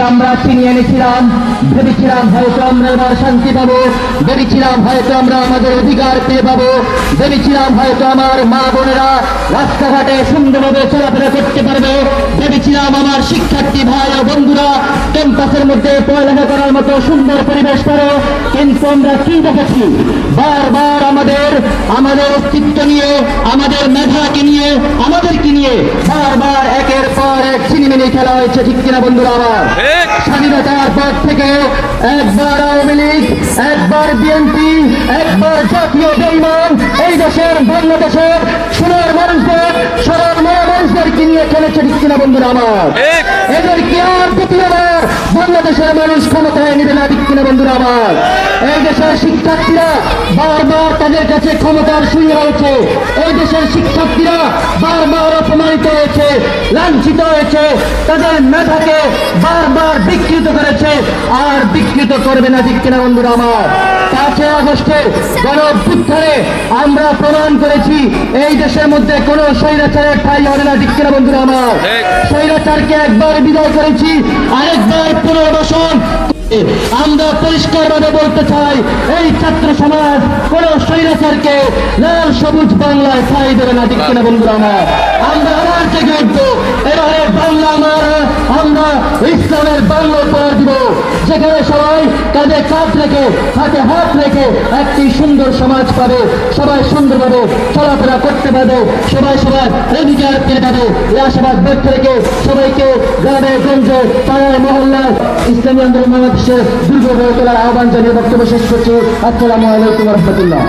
আমরা চিনিয়ে এনেছিলাম। ভেবেছিলাম হয়তো আমরা এবার শান্তি পাবো। ভেবেছিলাম হয়তো আমরা আমাদের অধিকার পেয়ে পাবো। ভেবেছিলাম হয়তো আমার মা বোনেরা রাস্তাঘাটে সুন্দরভাবে চলাফেরা করতে পারবে। ভেবেছিলাম আমার শিক্ষার্থী ভাই ও বন্ধুরা ক্যাম্পাসের মধ্যে পড়ালেখা করার মতো সুন্দর পরিবেশ পাবে কিন্তু আমরা কি দেখেছি? বারবার আমাদের আমাদের অস্তিত্ব নিয়ে, আমাদের মেধাকে নিয়ে আমাদেরকে নিয়ে বারবার একের পর এক ছিনিমিনি খেলা হয়েছে ঠিক কিনা বন্ধুরা আমার স্বাধীনতার পর থেকে একবার আওয়ামী লীগ একবার বিএনপি একবার জাতীয় বেইমান এই দেশের বাংলাদেশের সোনার মানুষদের সরল মনে মানুষদেরকে নিয়ে খেলেছে ঠিক কিনা বন্ধুরা আমার এদেরকে আর দ্বিতীয়বার বাংলাদেশের মানুষ ক্ষমতায় নেবে না ঠিক কিনা বন্ধুরা আমার এই দেশের শিক্ষার্থীরা বারবার তাদের কাছে ক্ষমতার সুযোগ হয়েছে এই দেশের শিক্ষার্থীরা বারবার অপমানিত লাঞ্ছিত হয়েছে তাদের মেধাকে বারবার বিকৃত করেছে আর বিকৃত করবে না ঠিক কিনা বন্ধুরা আমার। পাঁচই আগস্টের গণ অভ্যুত্থানে আমরা প্রমাণ করেছি এই দেশের মধ্যে কোনো স্বৈরাচারের ঠাই হবে না ঠিক কিনা বন্ধুরা আমার। স্বৈরাচারকে একবার বিদায় করেছি আরেকবার পুনর্বাসন আমরা পরিষ্কারভাবে বলতে চাই এই ছাত্র সমাজ কোন স্বৈরাচারকে লাল সবুজ বাংলায় ঠাই দেবে না ঠিক কিনা বন্ধুরা আমার এবারে বাংলা আমার ইসলামের বাংলা উপহার দিব। যেখানে সবাই কাঁধে কাঁধ রেখে, হাতে হাত রেখে একটি সুন্দর সমাজ পাবে, সবাই সুন্দরভাবে চলাফেরা করতে পারবে, সবাই সবার অধিকার পেয়ে পাবে এই আশাবাদ ব্যক্ত রেখে সবাইকে গ্রামে, গঞ্জে, পাড়ায়, মহল্লায় ইসলামী আন্দোলন বাংলাদেশে দুর্গ গড়ে তোলার আহ্বান জানিয়ে বক্তব্য শেষ করছি। আসসালামু আলাইকুম রহমতুল্লাহ।